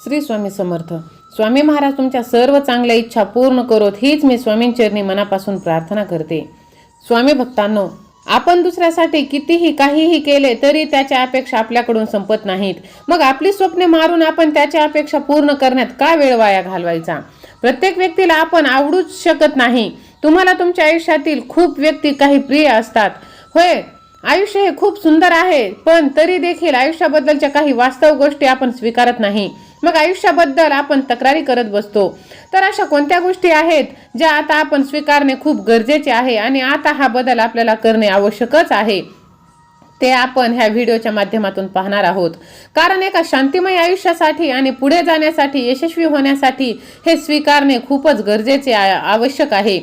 श्री स्वामी समर्थ. स्वामी महाराज तुमच्या सर्व चांगल्या इच्छा पूर्ण करोत हीच मी स्वामींचरणी मनापासून प्रार्थना करते. स्वामी भक्तांनो आपण दुसऱ्यासाठी कितीही काहीही केले तरी त्याच्या अपेक्षा आपल्याकडून संपत नाहीत. मग आपली स्वप्ने मारून आपण त्याच्या अपेक्षा पूर्ण करण्यात का वेळ वाया घालवायचा? प्रत्येक व्यक्तीला आपण आवडूच शकत नाही. तुम्हाला तुमच्या आयुष्यातील खूप व्यक्ती काही प्रिय असतात. होय आयुष्य हे खूप सुंदर आहे पण तरी देखील आयुष्याबद्दलच्या काही वास्तव गोष्टी आपण स्वीकारत नाही. मग आयुष्याबद्दल आपण तक्रारी करत बसतो. तर अशा कोणत्या गोष्टी आहेत ज्या आता आपण स्वीकारणे खूप गरजेचे आहे आणि आता हा बदल आपल्याला करणे आवश्यकच आहे ते आपण ह्या व्हिडिओच्या माध्यमातून पाहणार आहोत. कारण एका शांतिमय आयुष्यासाठी आणि पुढे जाण्यासाठी यशस्वी होण्यासाठी हे स्वीकारणे खूपच गरजेचे आवश्यक आहे.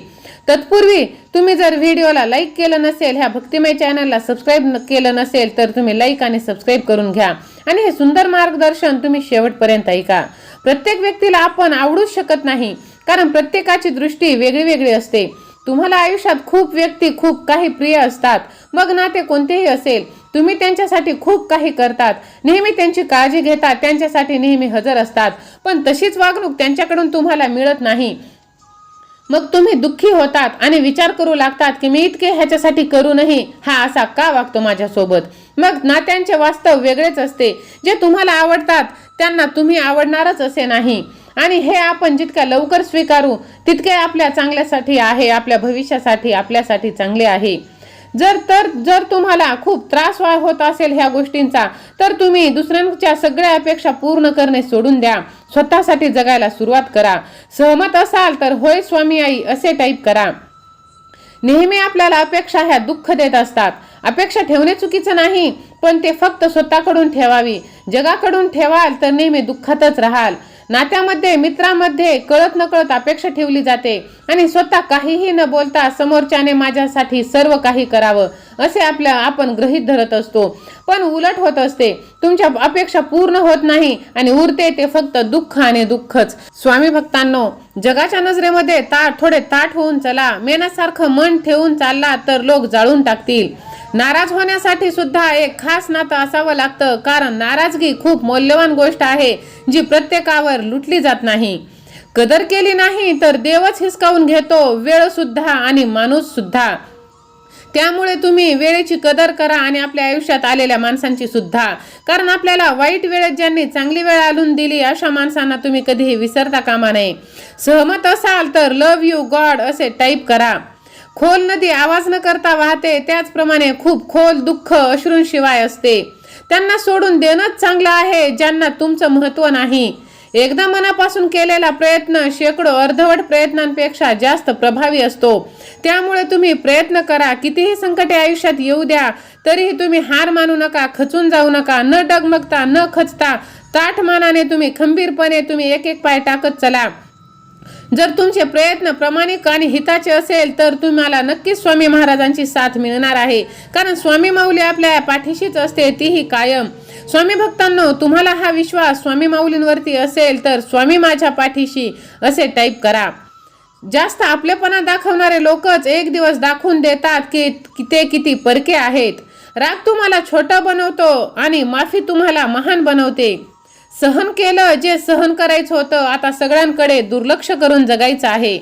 तत्पूर्वी तुम्ही जर व्हिडिओला लाईक केलं नसेल ह्या भक्तिमय चॅनलला सबस्क्राईब केलं नसेल तर तुम्ही लाईक आणि सबस्क्राईब करून घ्या. आणि हे सुंदर मार्गदर्शन तुम्ही शेवटपर्यंत ऐका. प्रत्येक व्यक्तीला आपण आवडूच शकत नाही कारण प्रत्येकाची दृष्टी वेगळी वेगळी असते. तुम्हाला आयुष्यात खूप व्यक्ती खूप काही प्रिय असतात. मग नाते कोणतेही असेल तुम्ही त्यांच्यासाठी खूप काही करतात. नेहमी त्यांची काळजी घेतात त्यांच्यासाठी नेहमी हजर असतात. पण तशीच वागणूक त्यांच्याकडून तुम्हाला मिळत नाही. मग तुम्ही दुःखी होतात आणि विचार करू लागतात की मी इतके ह्याच्यासाठी करू नाही हा असा का वागतो माझ्यासोबत? मग नात्यांचे वास्तव वेगळेच असते. जे तुम्हाला आवडतात त्यांना तुम्ही आवडणारच असे नाही. आणि हे आपण जितक्या लवकर स्वीकारू तितके आपल्या चांगल्यासाठी आहे आपल्या भविष्यासाठी आपल्यासाठी चांगले आहे. जर तर जर तुम्हाला खूप त्रास होत असेल ह्या गोष्टींचा तर तुम्ही दुसऱ्यांच्या सगळ्या अपेक्षा पूर्ण करणे सोडून द्या. स्वतःसाठी जगायला सुरुवात करा. सहमत असाल तर होय स्वामी आई असे टाईप करा. नेहमी आपल्याला अपेक्षा ह्या दुःख देत असतात. अपेक्षा ठेवणे चुकीचं नाही पण ते फक्त स्वतःकडून ठेवावी. जगाकडून ठेवाल तर नेहमी दुःखातच राहाल. नात्यामध्ये मित्रामध्ये कळत नकळत अपेक्षा ठेवली जाते आणि स्वतः काहीही न बोलता समोरच्याने माझ्यासाठी सर्व काही करावं असे आपल्या आपण गृहीत धरत असतो. पण उलट होत असते तुमच्या अपेक्षा पूर्ण होत नाही आणि उरते ते फक्त दुःख आणि दुःखच. स्वामी भक्तांनो जगाच्या नजरेमध्ये ताट थोडे ताट होऊन चला. मेनासारखं मन ठेवून चालला तर लोक जाळून टाकतील. नाराज होण्यासाठी सुद्धा एक खास नातं असावं लागतं कारण नाराजगी खूप मौल्यवान गोष्ट आहे जी प्रत्येकावर लुटली जात नाही. कदर केली नाही तर देवच हिसकावून घेतो वेळ सुद्धा आणि माणूस सुद्धा. त्यामुळे तुम्ही वेळेची कदर करा आणि आपल्या आयुष्यात आलेल्या माणसांची सुद्धा. कारण आपल्याला वाईट वेळेत ज्यांनी चांगली वेळ आणून दिली अशा माणसांना तुम्ही कधीही विसरता कामा नये. सहमत असाल तर लव यू गॉड असे टाईप करा. खोल नदी आवाज न करता वाहते त्याचप्रमाणे खूप खोल दुःख अश्रूंशिवाय असते. त्यांना सोडून देणंच चांगलं आहे ज्यांना तुमचं महत्त्व नाही. एकदा मनापासून केलेला प्रयत्न शेकडो अर्धवट प्रयत्नांपेक्षा जास्त प्रभावी असतो. त्यामुळे तुम्ही प्रयत्न करा कितीही संकटे आयुष्यात येऊ द्या तरीही तुम्ही हार मानू नका खचून जाऊ नका न डगमगता न खचता ताठ मानाने तुम्ही खंबीरपणे तुम्ही एक एक पाय टाकत चला. जर तुमचे प्रयत्न प्रामाणिक आणि हिताचे असेल तर तुम्हाला नक्कीच स्वामी महाराजांची साथ मिळणार आहे. कारण स्वामी माऊली आपल्या पाठीशीच असते तीही कायम. स्वामी भक्तांनो तुम्हाला हा विश्वास स्वामी माऊलींवरती असेल तर स्वामी माझ्या पाठीशी असे टाईप करा. जास्त आपलेपणा दाखवणारे लोकच एक दिवस दाखवून देतात की की ते किती परके आहेत. राग तुम्हाला छोटा बनवतो आणि माफी तुम्हाला महान बनवते. सहन केलं जे सहन करायचं होतं आता सगळ्यांकडे दुर्लक्ष करून जगायचं आहे.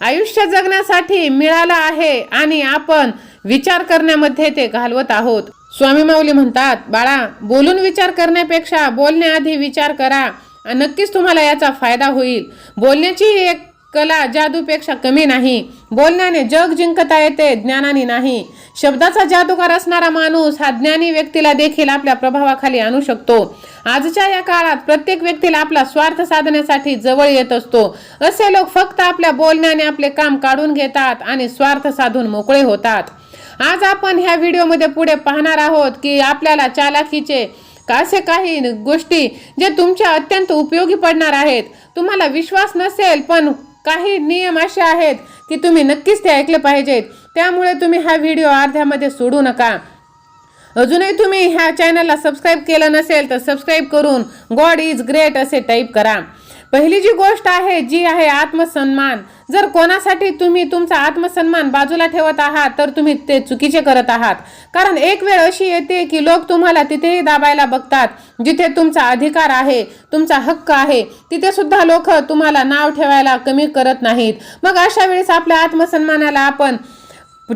आयुष्य जगण्यासाठी मिळालं आहे आणि आपण विचार करण्यामध्ये ते घालवत आहोत. स्वामी माऊली म्हणतात बाळा बोलून विचार करण्यापेक्षा बोलण्याआधी विचार करा नक्कीच तुम्हाला याचा फायदा होईल. बोलण्याची एक कला जादूपेक्षा कमी नाही. बोलण्याने जग जिंकता येते ज्ञानाने नाही. शब्दाचा जादूगार असणारा माणूस हा ज्ञानी व्यक्तीला देखील आपल्या प्रभावाखाली आणू शकतो. आजच्या या काळात प्रत्येक व्यक्तीला आपला स्वार्थ साधण्यासाठी जवळ येत असतो. असे लोक फक्त आपल्या बोलण्याने आपले काम काढून घेतात आणि स्वार्थ साधून मोकळे होतात. आज आपण ह्या व्हिडिओमध्ये पुढे पाहणार आहोत की आपल्याला चालाखीचे असे काही गोष्टी जे तुमच्या अत्यंत उपयोगी पडणार आहेत. तुम्हाला विश्वास नसेल पण काही नियम असे आहेत की तुम्ही नक्कीच ते ऐकले पाहिजेत. त्यामुळे तुम्ही हा व्हिडिओ अर्ध्यामध्ये सोडू नका. अजूनही तुम्ही ह्या चॅनलला सबस्क्राईब केलं नसेल तर सबस्क्राईब करून गॉड इज ग्रेट असे टाईप करा. पहिली जी गोष्ट आहे जी आहे आत्मसन्मान. जर कोणासाठी तुम्ही तुमचा आत्मसन्मान बाजूला ठेवत आहात तर तुम्ही ते चुकीचे करत आहात. कारण एक वेळ अशी येते की लोक तुम्हाला तिथेही दाबायला बघतात जिथे तुमचा अधिकार आहे तुमचा हक्क आहे. तिथे सुद्धा लोक तुम्हाला नाव ठेवायला कमी करत नाहीत. मग अशा वेळेस आपल्या आत्मसन्मानाला आपण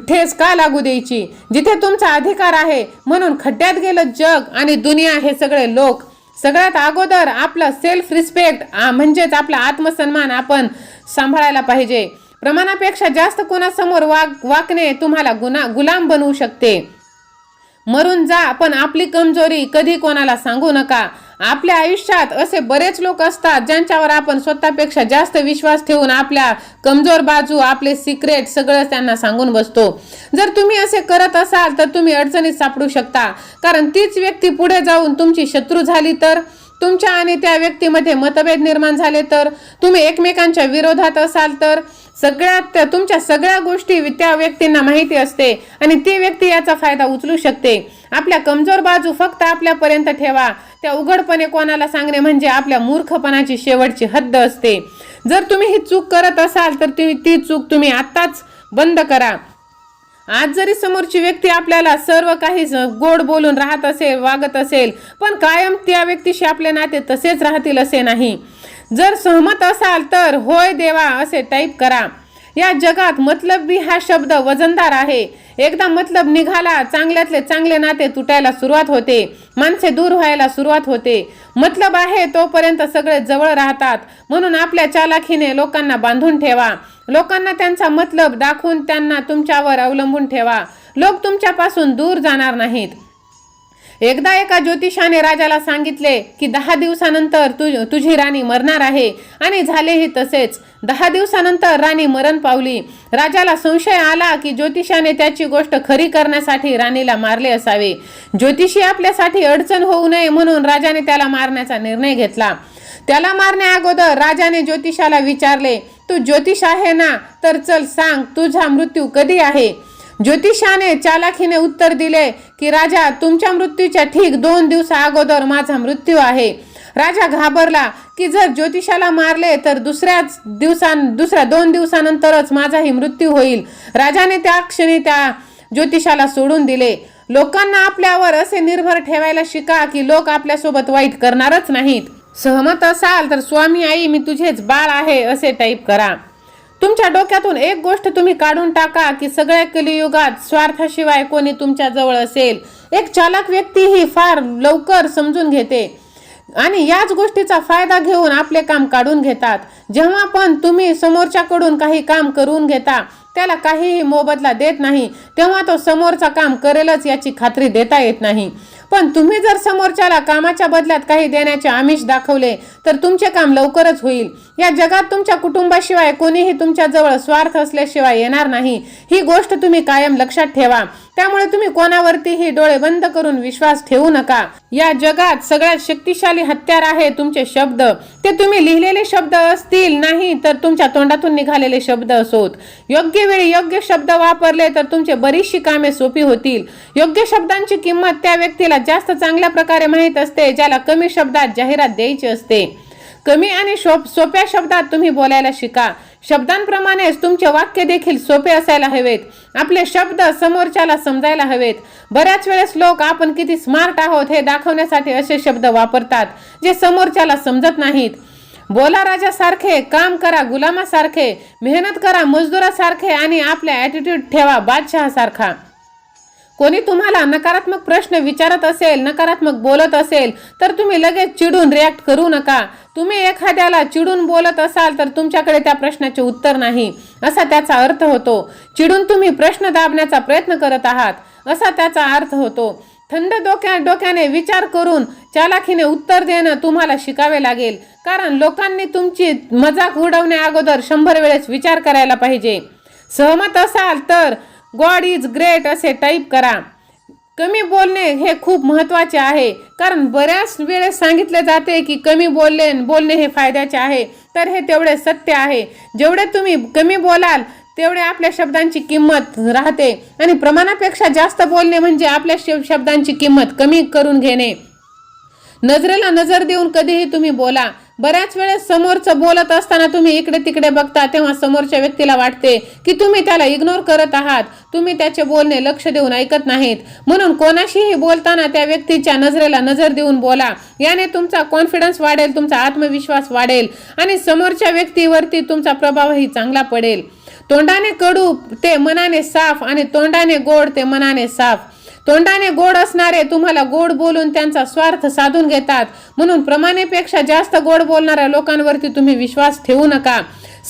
ठेस का लागू द्यायची? जिथे तुमचा अधिकार आहे म्हणून खड्ड्यात गेलं जग आणि दुनिया हे सगळे लोक. सगळ्यात अगोदर आपलं सेल्फ रिस्पेक्ट म्हणजेच आपला आत्मसन्मान आपण सांभाळायला पाहिजे. प्रमाणापेक्षा जास्त कोणासमोर वाग वाकणे तुम्हाला गुना गुलाम बनवू शकते. मरून जा पण आपली कमजोरी कधी कोणाला सांगू नका. आपल्या आयुष्यात असे बरेच लोक असतात ज्यांच्यावर आपण स्वतःपेक्षा जास्त विश्वास ठेवून आपल्या कमजोर बाजू आपले सिक्रेट सगळं त्यांना सांगून बसतो. जर तुम्ही असे करत असाल तर तुम्ही अडचणीत सापडू शकता. कारण तीच व्यक्ती पुढे जाऊन तुमची शत्रू झाली तर? तुमच्या आणि त्या व्यक्तीमध्ये मतभेद निर्माण झाले तर? तुम्ही एकमेकांच्या विरोधात असाल तर? सगळ्यात तुमच्या सगळ्या गोष्टी त्या व्यक्तींना माहिती असते आणि ती व्यक्ती याचा फायदा उचलू शकते. आपल्या कमजोर बाजू फक्त आपल्यापर्यंत ठेवा. त्या उघडपणे कोणाला सांगणे म्हणजे आपल्या मूर्खपणाची शेवटची हद्द असते. जर तुम्ही ही चूक करत असाल तर तुम्ही ती चूक तुम्ही आत्ताच बंद करा. आज जरी समोरची व्यक्ती आपल्याला सर्व काही गोड बोलून राहत असेल वागत असेल पण कायम त्या व्यक्तीशी आपले नाते तसेच राहतील असे नाही. जर सहमत असाल तर होय देवा असे टाईप करा. या जगात मतलबी हा शब्द वजनदार आहे. एकदा मतलब निघाला चांगल्यातले चांगले नाते तुटायला सुरुवात होते. माणसे दूर व्हायला सुरुवात होते. मतलब आहे तोपर्यंत सगळे जवळ राहतात. म्हणून आपल्या चालाखीने लोकांना बांधून ठेवा. लोकांना त्यांचा मतलब दाखवून त्यांना तुमच्यावर अवलंबून ठेवा. लोक तुमच्यापासून दूर जाणार नाहीत. एकदा एका ज्योतिषाने राजाला सांगितले की दहा दिवसानंतर तु तुझी राणी मरणार आहे. आणि झालेही तसेच. दहा दिवसानंतर राणी मरण पावली. राजाला संशय आला की ज्योतिषाने त्याची गोष्ट खरी करण्यासाठी राणीला मारले असावे. ज्योतिषी आपल्यासाठी अडचण होऊ नये म्हणून राजाने त्याला मारण्याचा निर्णय घेतला. त्याला मारण्या अगोदर राजाने ज्योतिषाला विचारले तू ज्योतिष आहे ना? तर चल सांग तुझा मृत्यू कधी आहे? ज्योतिषाने चालाखीने उत्तर दिले की राजा तुमच्या मृत्यूच्या ठीक दोन दिवसा अगोदर माझा मृत्यू आहे. राजा घाबरला की जर ज्योतिषाला मारले तर दुसऱ्याच दिवसां दुसऱ्या दोन दिवसानंतरच माझाही मृत्यू होईल. राजाने त्या क्षणी त्या ज्योतिषाला सोडून दिले. लोकांना आपल्यावर असे निर्भर ठेवायला शिका की लोक आपल्यासोबत वाईट करणारच नाहीत. सहमत असाल तर स्वामी आई मी तुझेच बाळ आहे असे टाईप करा. तुमच्या डोक्यातून एक गोष्ट तुम्ही काढून टाका की सगळ्या कलियुगात स्वार्थाशिवाय कोणी तुमच्या जवळ असेल. एक चालक व्यक्ती ही फार लवकर समजून घेते आणि याच गोष्टीचा फायदा घेऊन आपले काम काढून घेतात. जेव्हा पण तुम्ही समोरच्याकडून काही काम करून घेता त्याला काहीही मोबदला देत नाही. तेव्हा तो समोरचा काम करेलच याची खात्री देता येत नाही. पण तुम्ही जर समोरच्याला कामाच्या बदल्यात काही देण्याचे आमिष दाखवले तर तुमचे काम लवकरच होईल. या जगात तुमच्या कुटुंबाशिवाय कोणीही तुमच्याजवळ स्वार्थ असल्याशिवाय येणार नाही. ही गोष्ट तुम्ही कायम लक्षात ठेवा. त्यामुळे तुम्ही कोणावरतीही डोळे बंद करून विश्वास ठेवू नका. या जगात सगळ्यात शक्तिशाली हत्यार आहे तुमचे शब्द. ते तुम्ही लिहिलेले शब्द असतील नाही तर तुमच्या तोंडातून निघालेले शब्द असोत. योग्य वेळी योग्य शब्द वापरले तर तुमचे बरीचशी कामे सोपी होतील. योग्य शब्दांची किंमत त्या व्यक्तीला जास्त चांगल्या प्रकारे माहीत असते ज्याला कमी शब्दात जाहिरात द्यायची असते. कमी आणि शोप सोप्या शब्दात तुम्ही बोलायला शिका. शब्दांप्रमाणेच तुमचे वाक्य देखील सोपे असायला हवेत. आपले शब्द समोरच्याला समजायला हवेत. बऱ्याच वेळेस लोक आपण किती स्मार्ट आहोत हे दाखवण्यासाठी असे शब्द वापरतात जे समोरच्याला समजत नाहीत. बोला राजासारखे काम करा गुलामासारखे मेहनत करा मजदुरासारखे आणि आपल्या ॲटिट्यूड ठेवा बादशहासारखा. कोणी तुम्हाला नकारात्मक प्रश्न विचारत असेल नकारात्मक बोलत असेल तर तुम्ही लगेच चिडून रिॲक्ट करू नका. तुम्ही एखाद्याला चिडून बोलत असाल तर तुमच्याकडे त्या प्रश्नाचे उत्तर नाही. असा त्याचा अर्थ होतो. चिडून तुम्ही प्रश्न दाबण्याचा प्रयत्न करत आहात. असा त्याचा अर्थ होतो. थंड डोक्या डोक्याने विचार करून चालाखीने उत्तर देणं तुम्हाला शिकावे लागेल. कारण लोकांनी तुमची मजाक उडवण्या अगोदर शंभर वेळेस विचार करायला पाहिजे. सहमत असाल तर गॉड इज ग्रेट असे टाईप करा. कमी बोलणे हे खूप महत्त्वाचे आहे. कारण बऱ्याच वेळेस सांगितले जाते की कमी बोलले बोलणे हे फायद्याचे आहे. तर हे तेवढे सत्य आहे. जेवढे तुम्ही कमी बोलाल तेवढे आपल्या शब्दांची किंमत राहते. आणि प्रमाणापेक्षा जास्त बोलणे म्हणजे आपल्या शब्दांची किंमत कमी करून घेणे. नजरेला नजर देऊन कधीही तुम्ही बोला. बऱ्याच वेळेस समोरचं बोलत असताना तुम्ही इकडे तिकडे बघता तेव्हा समोरच्या व्यक्तीला वाटते की तुम्ही त्याला इग्नोर करत आहात. तुम्ही त्याचे बोलणे लक्ष देऊन ऐकत नाहीत. म्हणून कोणाशीही बोलताना त्या व्यक्तीच्या नजरेला नजर देऊन बोला. याने तुमचा कॉन्फिडन्स वाढेल तुमचा आत्मविश्वास वाढेल आणि समोरच्या व्यक्तीवरती तुमचा प्रभावही चांगला पडेल. तोंडाने कडू ते मनाने साफ आणि तोंडाने गोड ते मनाने साफ. तोंडाने गोड असणारे तुम्हाला गोड बोलून त्यांचा स्वार्थ साधून घेतात. म्हणून प्रमाणेपेक्षा जास्त गोड बोलणाऱ्या लोकांवरती तुम्ही विश्वास ठेवू नका.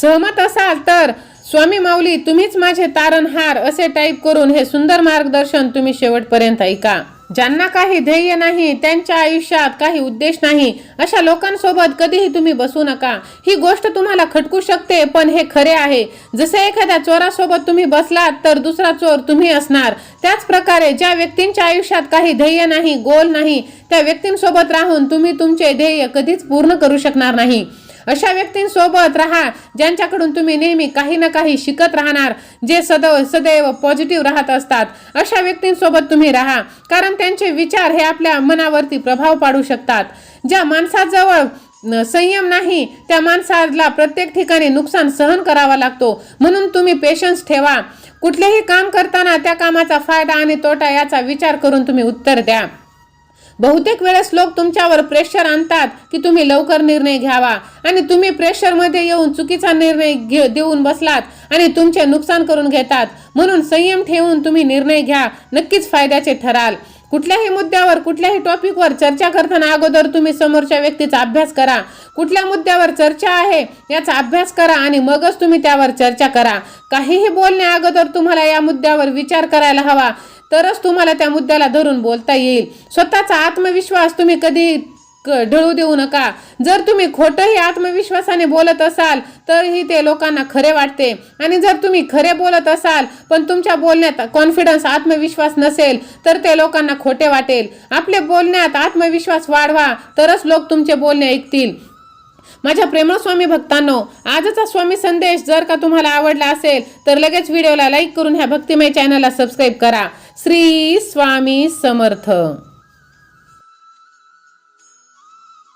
सहमत असाल तर स्वामी माऊली तुम्हीच माझे तारणहार असे टाईप करून हे सुंदर मार्गदर्शन तुम्ही शेवटपर्यंत ऐका. ज्यांना काही ध्येय नाही त्यांच्या आयुष्यात काही उद्देश नाही अशा लोकांसोबत कधीही तुम्ही बसू नका. ही गोष्ट तुम्हाला खटकू शकते पण हे खरे आहे. जसे एखाद्या चोरासोबत तुम्ही बसलात तर दुसरा चोर तुम्ही असणार. त्याच प्रकारे ज्या व्यक्तींच्या आयुष्यात काही ध्येय नाही गोल नाही त्या व्यक्तींसोबत राहून तुम्ही तुमचे ध्येय कधीच पूर्ण करू शकणार नाही. अशा व्यक्तींसोबत राहा ज्यांच्याकडून तुम्ही नेहमी काही ना काही शिकत राहणार जे सदैव सदैव पॉझिटिव्ह राहत असतात. अशा व्यक्तींसोबत तुम्ही राहा कारण त्यांचे विचार हे आपल्या मनावरती प्रभाव पाडू शकतात. ज्या माणसाजवळ संयम नाही त्या माणसाला प्रत्येक ठिकाणी नुकसान सहन करावा लागतो. म्हणून तुम्ही पेशन्स ठेवा. कुठलेही काम करताना त्या कामाचा फायदा आणि तोटा याचा विचार करून तुम्ही उत्तर द्या. बहुतेक वेळेस लोक तुमच्यावर प्रेशर आणतात की तुम्ही लवकर निर्णय घ्यावा. आणि तुम्ही प्रेशरमध्ये येऊन चुकीचा निर्णय घे देऊन बसलात आणि तुमचे नुकसान करून घेतात. म्हणून संयम ठेवून तुम्ही निर्णय घ्या. नक्कीच फायद्याचे ठराल. कुठल्याही मुद्द्यावर कुठल्याही टॉपिकवर चर्चा करताना अगोदर तुम्ही समोरच्या व्यक्तीचा अभ्यास करा. कुठल्या मुद्द्यावर चर्चा आहे याचा अभ्यास करा आणि मगच तुम्ही त्यावर चर्चा करा. काहीही बोलण्या अगोदर तुम्हाला या मुद्द्यावर विचार करायला हवा. तरच तुम्हाला त्या मुद्द्याला धरून बोलता येईल. स्वतःचा आत्मविश्वास तुम्ही कधी क- ढळू देऊ नका. जर तुम्ही खोटंही आत्मविश्वासाने बोलत असाल तरही ते लोकांना खरे वाटते. आणि जर तुम्ही खरे बोलत असाल पण तुमच्या बोलण्यात कॉन्फिडन्स आत्मविश्वास नसेल तर ते लोकांना खोटे वाटेल. आपले बोलण्यात आत्मविश्वास वाढवा तरच लोक तुमचे बोलणे ऐकतील. माझ्या प्रेमळ स्वामी भक्तांनो आजचा स्वामी संदेश जर का तुम्हाला आवडला असेल तर लगेच व्हिडिओला लाईक करून ह्या भक्तिमय चॅनलला सबस्क्राईब करा. श्री स्वामी समर्थ.